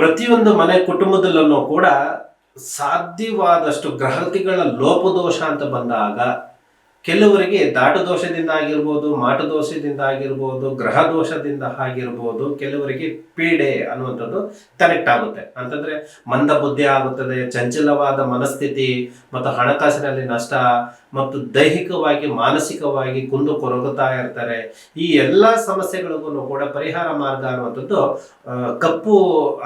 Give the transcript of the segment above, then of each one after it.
ಪ್ರತಿಯೊಂದು ಮನೆ ಕುಟುಂಬದಲ್ಲೂ ಕೂಡ ಸಾಧ್ಯವಾದಷ್ಟು ಗ್ರಹತಿಗಳ ಲೋಪದೋಷ ಅಂತ ಬಂದಾಗ ಕೆಲವರಿಗೆ ದಾಟ ದೋಷದಿಂದ ಆಗಿರ್ಬೋದು ಮಾಟ ದೋಷದಿಂದ ಆಗಿರ್ಬೋದು ಗ್ರಹ ದೋಷದಿಂದ ಆಗಿರ್ಬೋದು ಕೆಲವರಿಗೆ ಪೀಡೆ ಅನ್ನುವಂಥದ್ದು ಕನೆಕ್ಟ್ ಆಗುತ್ತೆ. ಅಂತಂದ್ರೆ ಮಂದ ಬುದ್ಧಿ ಆಗುತ್ತದೆ, ಚಂಚಲವಾದ ಮನಸ್ಥಿತಿ, ಮತ್ತು ಹಣಕಾಸಿನಲ್ಲಿ ನಷ್ಟ, ಮತ್ತು ದೈಹಿಕವಾಗಿ, ಮಾನಸಿಕವಾಗಿ ಕುಂದು ಕೊರಗುತ್ತಾ ಇರ್ತಾರೆ. ಈ ಎಲ್ಲ ಸಮಸ್ಯೆಗಳಿಗೂ ಕೂಡ ಪರಿಹಾರ ಮಾರ್ಗ ಅನ್ನುವಂಥದ್ದು ಕಪ್ಪು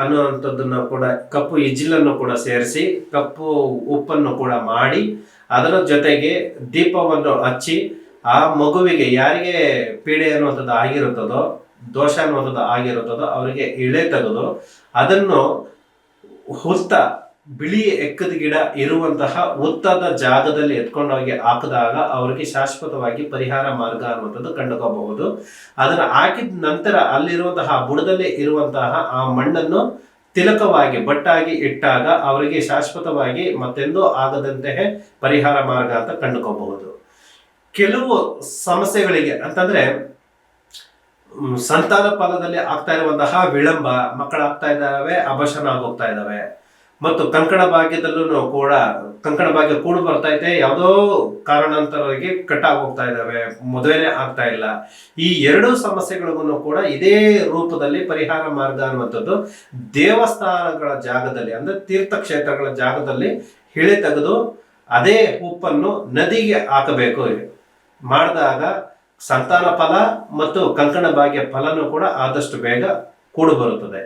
ಅನ್ನುವಂಥದ್ದನ್ನು ಕೂಡ, ಕಪ್ಪು ಇಜ್ಜಿಲನ್ನು ಕೂಡ ಸೇರಿಸಿ, ಕಪ್ಪು ಉಪ್ಪನ್ನು ಕೂಡ ಮಾಡಿ ಅದರ ಜೊತೆಗೆ ದೀಪವನ್ನು ಹಚ್ಚಿ ಆ ಮಗುವಿಗೆ ಯಾರಿಗೆ ಪೀಡೆ ಅನ್ನುವಂಥದ್ದು ಆಗಿರುತ್ತದೋ, ದೋಷ ಅನ್ನುವಂಥದ್ದು ಆಗಿರುತ್ತದೋ ಅವರಿಗೆ ಇಳೆ ತೆಗೆದು ಅದನ್ನು ಹುತ್ತ, ಬಿಳಿ ಎಕ್ಕದ ಗಿಡ ಇರುವಂತಹ ಹುತ್ತದ ಜಾಗದಲ್ಲಿ ಎತ್ಕೊಂಡೋಗಿ ಹಾಕಿದಾಗ ಅವರಿಗೆ ಶಾಶ್ವತವಾಗಿ ಪರಿಹಾರ ಮಾರ್ಗ ಅನ್ನುವಂಥದ್ದು ಕಂಡುಕೋಬಹುದು ಅದನ್ನು ಹಾಕಿದ ನಂತರ ಅಲ್ಲಿರುವಂತಹ ಬುಡದಲ್ಲಿ ಇರುವಂತಹ ಆ ಮಣ್ಣನ್ನು ತಿಲಕವಾಗಿ, ಬಟ್ಟಾಗಿ ಇಟ್ಟಾಗ ಅವರಿಗೆ ಶಾಶ್ವತವಾಗಿ ಮತ್ತೆಂದೂ ಆಗದಂತೆಯೇ ಪರಿಹಾರ ಮಾರ್ಗ ಅಂತ ಕಂಡುಕೋಬಹುದು ಕೆಲವು ಸಮಸ್ಯೆಗಳಿಗೆ ಅಂತಂದ್ರೆ ಸಂತಾನ ಫಲದಲ್ಲಿ ಆಗ್ತಾ ಇರುವಂತಹ ವಿಳಂಬ, ಮಕ್ಕಳಾಗ್ತಾ ಇದ್ದಾವೆ ಅಭಶನ ಆಗೋಗ್ತಾ ಇದ್ದಾವೆ. ಮತ್ತು ಕಂಕಣ ಭಾಗ್ಯದಲ್ಲೂ ಕೂಡ ಕಂಕಣ ಭಾಗ್ಯ ಕೂಡ ಬರ್ತಾ ಇದೆ. ಯಾವುದೋ ಕಾರಣಾಂತರವಾಗಿ ಕಟ್ ಹೋಗ್ತಾ ಇದ್ದಾವೆ ಮದುವೆನೇ ಆಗ್ತಾ ಇಲ್ಲ. ಈ ಎರಡು ಸಮಸ್ಯೆಗಳಿಗೂ ಕೂಡ ಇದೇ ರೂಪದಲ್ಲಿ ಪರಿಹಾರ ಮಾರ್ಗ ಅನ್ನುವಂಥದ್ದು ದೇವಸ್ಥಾನಗಳ ಜಾಗದಲ್ಲಿ, ಅಂದ್ರೆ ತೀರ್ಥಕ್ಷೇತ್ರಗಳ ಜಾಗದಲ್ಲಿ ಹಿಳೆ ತೆಗೆದು ಅದೇ ಉಪ್ಪನ್ನು ನದಿಗೆ ಹಾಕಬೇಕು. ಮಾಡಿದಾಗ ಸಂತಾನ ಫಲ ಮತ್ತು ಕಂಕಣ ಭಾಗ್ಯ ಫಲನೂ ಕೂಡ ಆದಷ್ಟು ಬೇಗ ಕೂಡು ಬರುತ್ತದೆ.